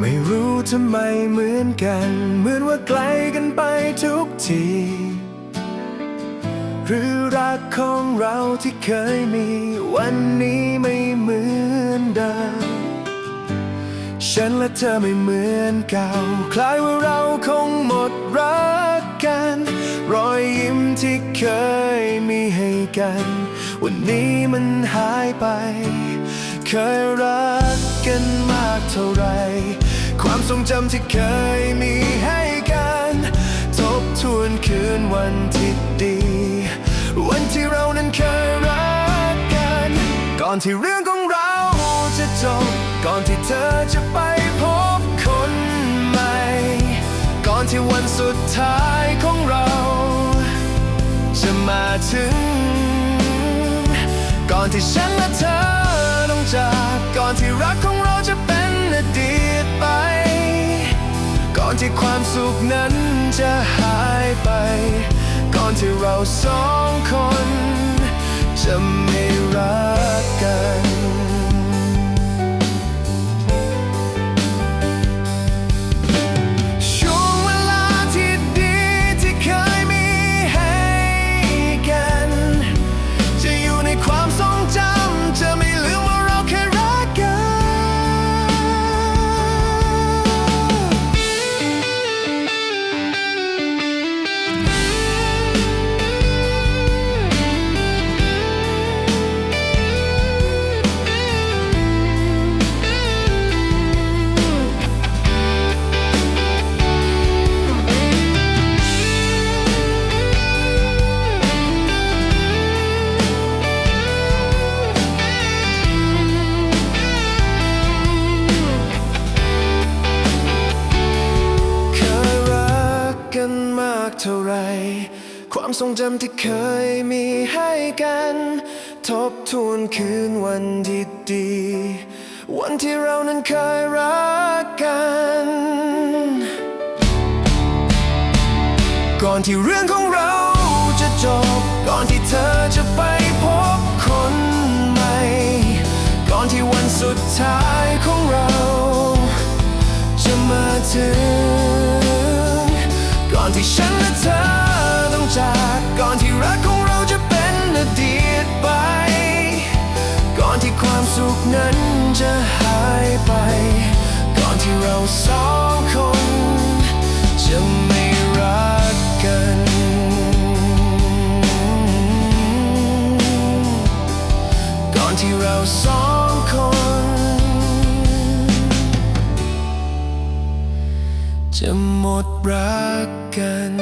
ไม่รู้ทำไมเหมือนกัน เหมือนว่าไกลกันไปทุกที หรือรักของเราที่เคยมี วันนี้ไม่เหมือนเดิม ฉันและเธอไม่เหมือนเก่า คล้ายว่าเราคงหมดรักกัน รอยยิ้มที่เคยมีให้กัน วันนี้มันหายไป เคยรักกันมากเท่าไหร รงจำที่เคยมีให้กัน ทบทวนคืนวันที่ดี วันที่เรานั้นเคยรักกัน ก่อนที่เรื่องของเราจะจบ ก่อนที่เธอจะไปพบคนใหม่ ก่อนที่วันสุดท้ายของเรา จะมาถึง ก่อนที่ฉันและเธอ ที่ความสุขนั้นจะหายไป ก่อนที่เราสองคนจะ เท่าไร ความทรงจำที่เคยมีให้กัน ทบทวนคืนวันที่ดี วันที่เรานั้นเคยรักกัน ก่อนที่เรื่องของเราจะจบ ก่อนที่เธอจะไปพบคนใหม่ ก่อนที่วันสุดท้าย อนที่ฉันและเธอต้องจากก่อนที่รักของเราจะเป็นอดีตไป ก่อนที่ความสุขนั้นจะหายไป ก่อนที่เราสองคนจะไม่รักกันก่อนที่เราสอง จะหมดรักกัน